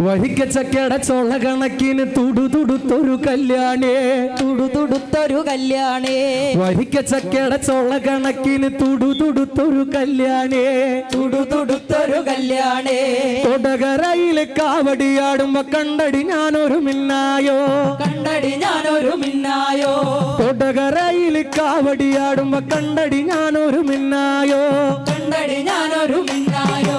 വഹിക്കച്ചക്കടച്ചോള കണക്കിന് തുടുതുടുത്തൊരു കല്യാണേ. തുടുതുടുത്തൊരു കല്യാണേ. വഹിക്കച്ചക്കടച്ചോള കണക്കിന് തുടുതുടുത്തൊരു കല്യാണേ. തുടുതുടുത്തൊരു കല്യാണേ. തുടകറയിൽ കാവടിയാടുമ്പോ കണ്ടടി ഞാനൊരു മിന്നായോ? കണ്ടടി ഞാനൊരു മിന്നായോ? തുടകറയിൽ കാവടിയാടുമ്പോ കണ്ടടി ഞാനൊരു മിന്നായോ? കണ്ടടി ഞാനൊരു മിന്നായോ?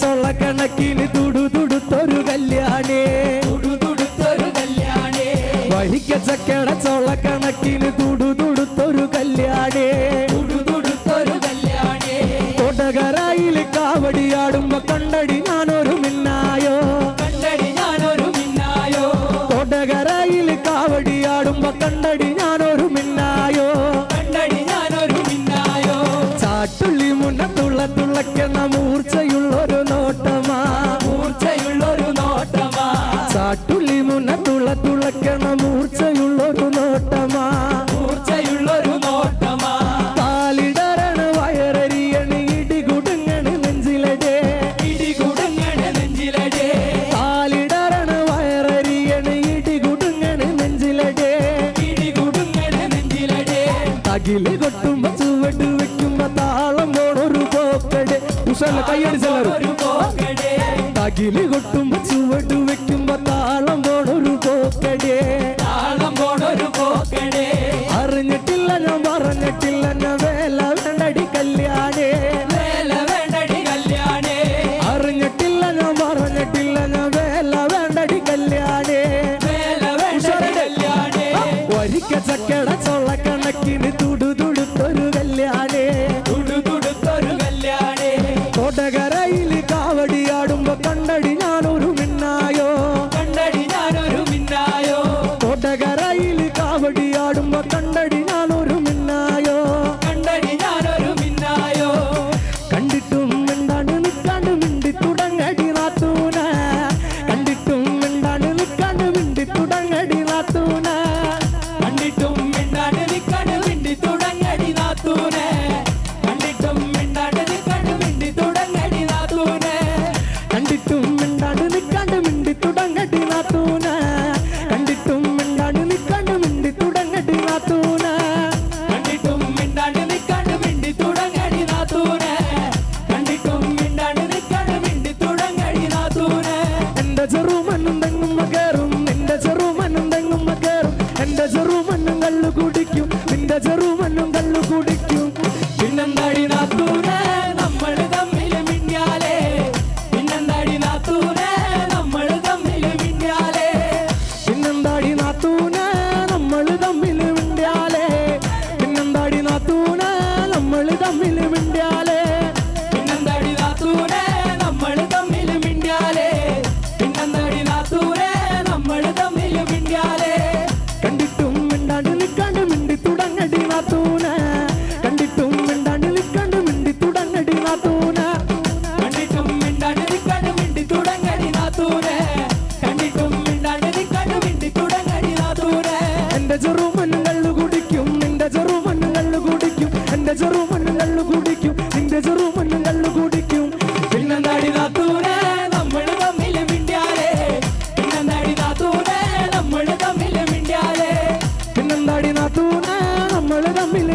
തൊള്ളക്കണക്കിന് തുടുതുടുത്തൊരു കല്യാണേ. തുടുതുടുത്തൊരു കല്യാണേ. വഹിക്ക ചക്കട തൊള്ളക്കണക്കിന് തുടുതുടുത്തൊരു കല്യാണേ. തുടുതുടുത്തൊരു കല്യാണേ. കൊടകരായിൽ കാവടിയാടുമ്പോ കണ്ടടി ഞാനൊരു മിന്നായോ? കണ്ടടി ഞാനൊരു മിന്നായോ? കൊടകരായിൽ കാവടിയാടുമ്പോ കണ്ടടി ഞാനൊരു മിന്നായോ? കണ്ടടി ഞാനൊരു മിന്നായോ? ചാട്ടുള്ളി മുന്നത്തുള്ള തുള്ളക്കെന്ന മൂർച്ചയിൽ ഉഷല്ല കയ്യടി ചെല്ലരും തകിലി കൊട്ടും ചൂ ചെറുമണ്ണും കല്ലു കുടിക്കും പിന്നെന്താടി നാത്തൂരാ അള്ളു കുടിക്കും. നിന്റെ ചെറുമണ്ണിൽ അള്ളു കുടിക്കും. പിന്നെ നടി നാത്തൂനെ നമ്മൾ തമ്മിൽ മിണ്ടിയാലേ പിന്നെ നടി നാത്തൂനെ നമ്മൾ തമ്മിൽ മിണ്ടിയാലേ പിന്നെ നടി നാത്തൂനെ നമ്മൾ തമ്മിൽ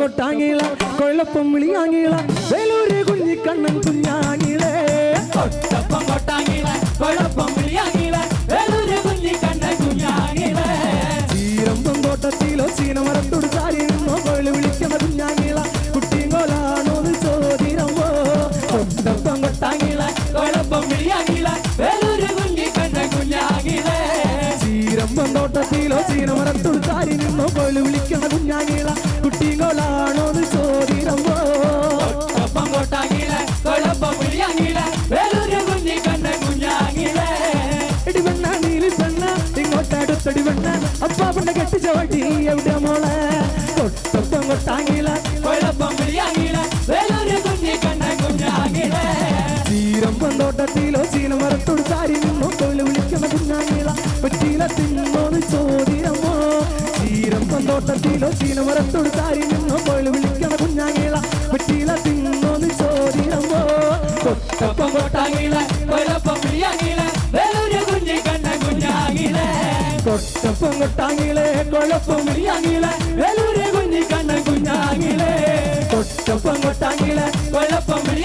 കൊന്നൊട്ടാങ്ങീള കൊഴപ്പം വിളിയാങ്ങീള വേലൂര് കുഞ്ഞിക്കണ്ണൻ കുഞ്ഞാങ്ങീളേ കൊട്ടപ്പം കൊട്ടാങ്ങീള കൊഴപ്പം വിളിയാങ്ങീള വേലൂര് കുഞ്ഞിക്കണ്ണൻ കുഞ്ഞാങ്ങീളേ ചീരമ്പം തോട്ടത്തിലോ ചീനമരം തുടുത്താരി നിന്നോ കൊഴി വിളിക്കുന്ന കുഞ്ഞാങ്ങീള കുട്ടിങ്കോലാണോ ചോദിനമോ കൊട്ടപ്പം കൊട്ടാങ്ങീള കൊഴപ്പം വിളിയാങ്ങീള വേലൂര് കുഞ്ഞിക്കണ്ണൻ കുഞ്ഞാങ്ങീളേ ചീരമ്പം തോട്ടത്തിലോ ചീനമരം തുടുത്താരി നിന്നോ കൊഴി വിളിക്കുന്ന കൊച്ചോടി എവിടെ മോളെ? കൊട്ടൊപ്പം കൊട്ടാങ്ങില മരത്തോട് ചാരി നിന്നോ തൊഴിൽ വിളിക്കുന്ന കുഞ്ഞാങ്ങില പറ്റീല തിന്നോട് ചോദ്യമോ ചീരം പന്തോട്ടത്തിലോ ചീന മരത്തോട് ചാരി നിന്നോ തൊഴിൽ വിളിക്കുന്ന കുഞ്ഞാങ്ങില പറ്റീല തിന്നോട് ചോദ്യമോ തൊട്ടപ്പം കൊട്ടാങ്ങിളെ കൊഴപ്പമില്ലാങ്ങിളെ വെലൂരെ കുഞ്ഞി കണ്ണൻ കുഞ്ഞാങ്ങിളെ തൊട്ടപ്പം കൊട്ടാങ്ങിളെ കൊഴപ്പമില്ല